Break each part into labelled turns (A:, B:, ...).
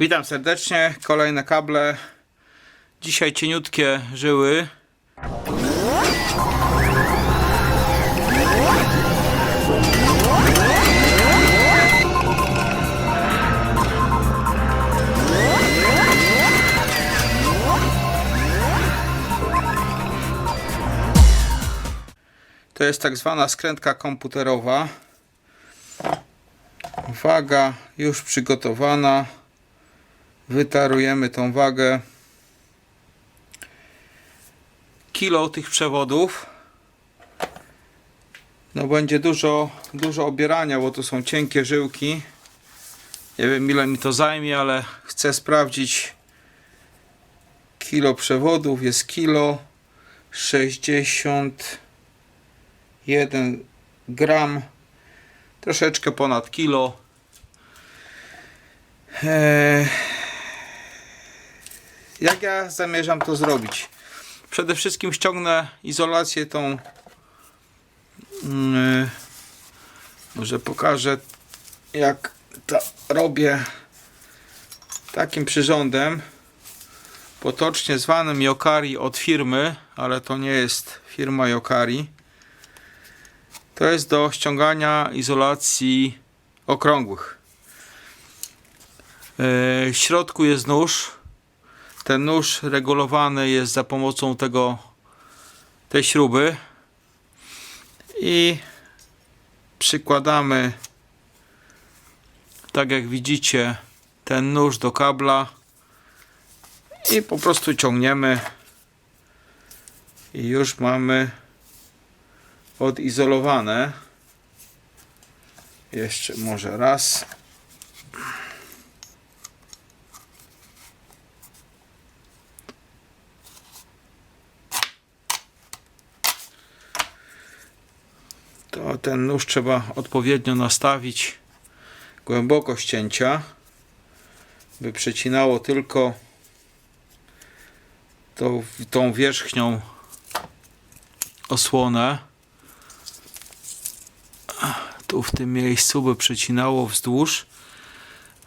A: Witam serdecznie, kolejne kable. Dzisiaj cieniutkie żyły. To jest tak zwana skrętka komputerowa. Waga już przygotowana. Wytarujemy tą wagę. Kilo tych przewodów. No będzie dużo, dużo obierania, bo to są cienkie żyłki. Nie wiem ile mi to zajmie, ale chcę sprawdzić. Kilo przewodów jest kilo 61 gram. Troszeczkę ponad kilo. Eee, jak ja zamierzam to zrobić? Przede wszystkim ściągnę izolację tą. Yy, może pokażę, jak to robię takim przyrządem. Potocznie zwanym Yokari od firmy, ale to nie jest firma Yokari. To jest do ściągania izolacji okrągłych. Yy, W środku jest nóż. Ten nóż regulowany jest za pomocą tego tej śruby. I przykładamy tak jak widzicie ten nóż do kabla. I po prostu ciągniemy. I już mamy odizolowane. Jeszcze może raz to ten nóż trzeba odpowiednio nastawić głębokość cięcia by przecinało tylko tą, tą wierzchnią osłonę. Tu w tym miejscu by przecinało wzdłuż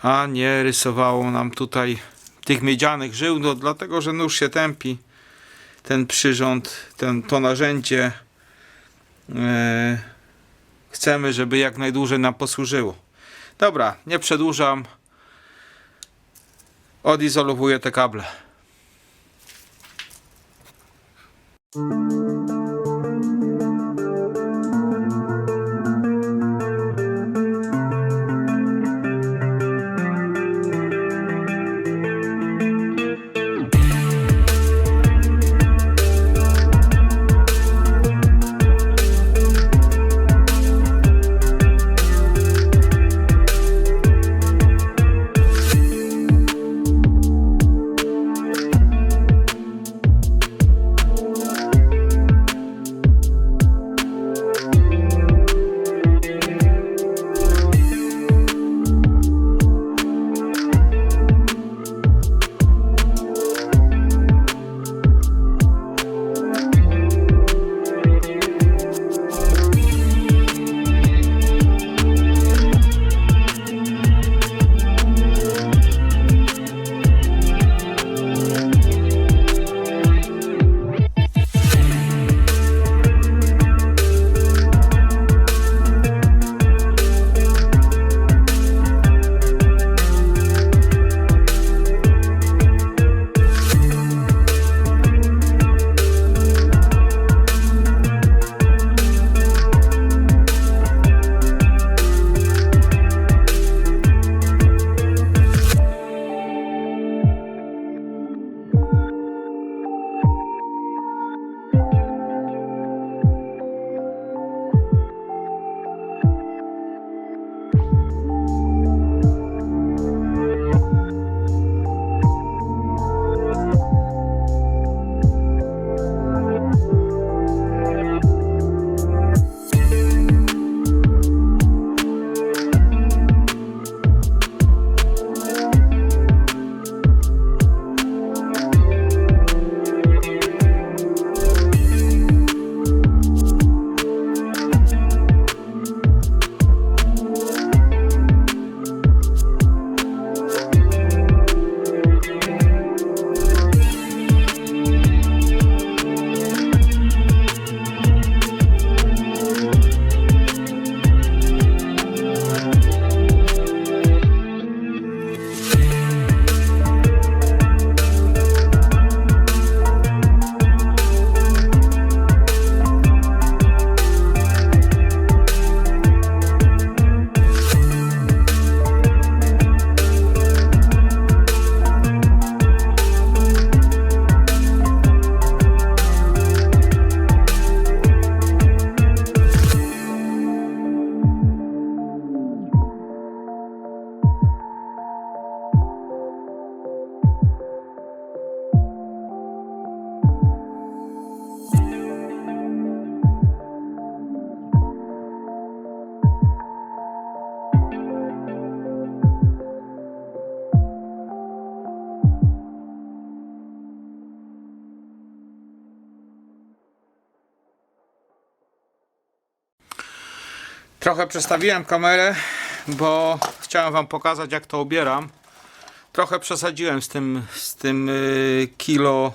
A: a nie rysowało nam tutaj tych miedzianych żył. No, dlatego że nóż się tępi ten przyrząd ten, to narzędzie e, chcemy, żeby jak najdłużej nam posłużyło. Dobra, nie przedłużam. Odizolowuję te kable. Trochę przestawiłem kamerę, bo chciałem wam pokazać jak to obieram. Trochę przesadziłem z tym, z tym y, kilo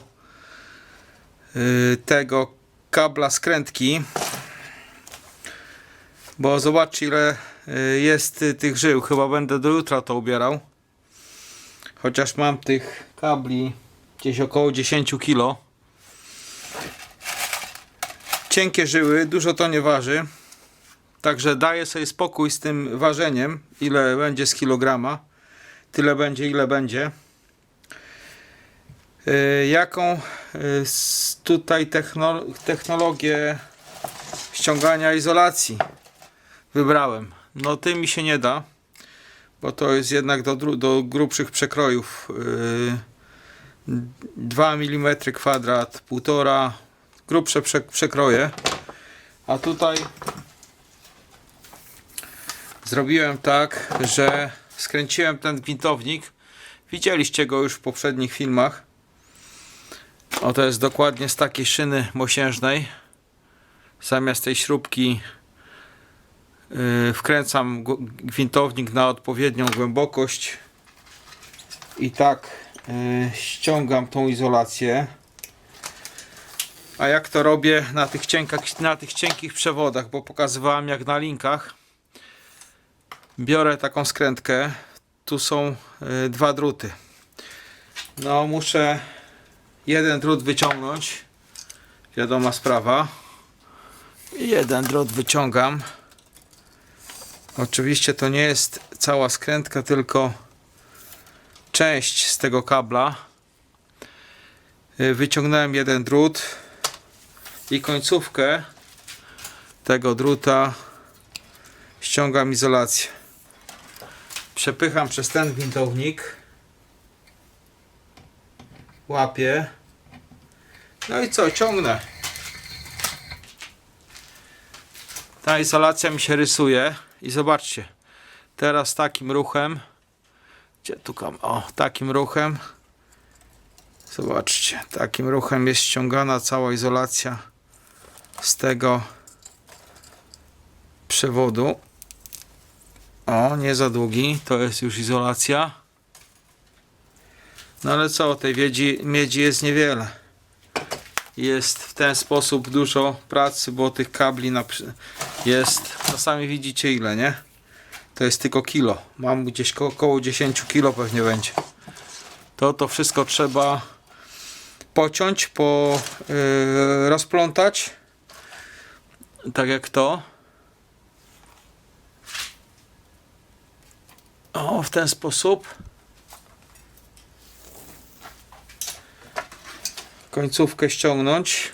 A: y, tego kabla skrętki. Bo zobaczcie ile y, jest tych żył. Chyba będę do jutra to ubierał. Chociaż mam tych kabli gdzieś około 10 kilo. Cienkie żyły, dużo to nie waży. Także daję sobie spokój z tym ważeniem, ile będzie z kilograma. Tyle będzie, ile będzie. Yy, jaką s- tutaj techno technologię ściągania izolacji wybrałem. No tym mi się nie da, bo to jest jednak do, do grubszych przekrojów. Yy, 2 mm kwadrat, 1,5 grubsze prze przekroje. A tutaj zrobiłem tak, że skręciłem ten gwintownik. Widzieliście go już w poprzednich filmach. O, to jest dokładnie z takiej szyny mosiężnej. Zamiast tej śrubki yy, wkręcam gwintownik na odpowiednią głębokość i tak yy, ściągam tą izolację. A jak to robię na tych, cienkach, na tych cienkich przewodach, bo pokazywałem jak na linkach. Biorę taką skrętkę. Tu są y, dwa druty. No, muszę jeden drut wyciągnąć. Wiadoma sprawa. Jeden drut wyciągam. Oczywiście to nie jest cała skrętka, tylko część z tego kabla. Y, Wyciągnąłem jeden drut i końcówkę tego druta ściągam izolację. Przepycham przez ten gwintownik. Łapię. No i co? Ciągnę. Ta izolacja mi się rysuje. I zobaczcie. Teraz takim ruchem. Gdzie tu kam? O, takim ruchem. Zobaczcie. Takim ruchem jest ściągana cała izolacja z tego przewodu. O, nie za długi, to jest już izolacja. No ale co, tej miedzi, miedzi jest niewiele. Jest w ten sposób dużo pracy, bo tych kabli na, jest, czasami widzicie ile, nie? To jest tylko kilo. Mam gdzieś ko- około 10 kilo pewnie będzie. To to wszystko trzeba pociąć, po, yy, rozplątać. Tak jak to. O, w ten sposób. Końcówkę ściągnąć.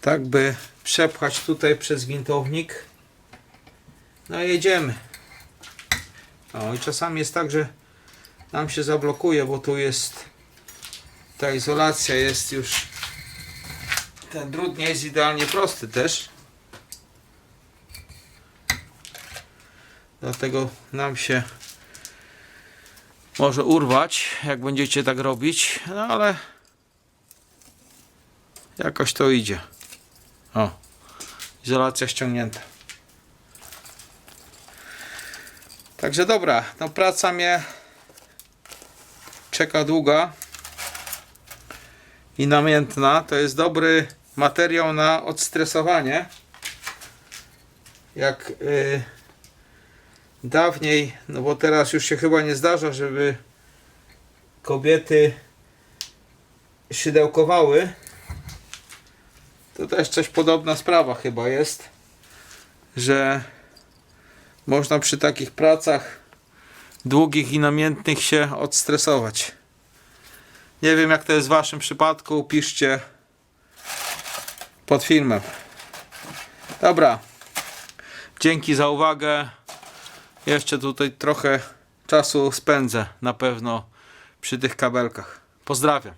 A: Tak by przepchać tutaj przez wintownik. No jedziemy. O, i czasami jest tak, że nam się zablokuje, bo tu jest ta izolacja jest już ten drut nie jest idealnie prosty też. Dlatego nam się może urwać, jak będziecie tak robić, no ale jakoś to idzie. O, izolacja ściągnięta. Także dobra, no praca mnie czeka długa i namiętna. To jest dobry materiał na odstresowanie. Jak y, dawniej, no bo teraz już się chyba nie zdarza, żeby kobiety szydełkowały. To też coś podobna sprawa chyba jest, że można przy takich pracach długich i namiętnych się odstresować. Nie wiem jak to jest w waszym przypadku, piszcie pod filmem. Dobra. Dzięki za uwagę. Jeszcze tutaj trochę czasu spędzę na pewno przy tych kabelkach. Pozdrawiam.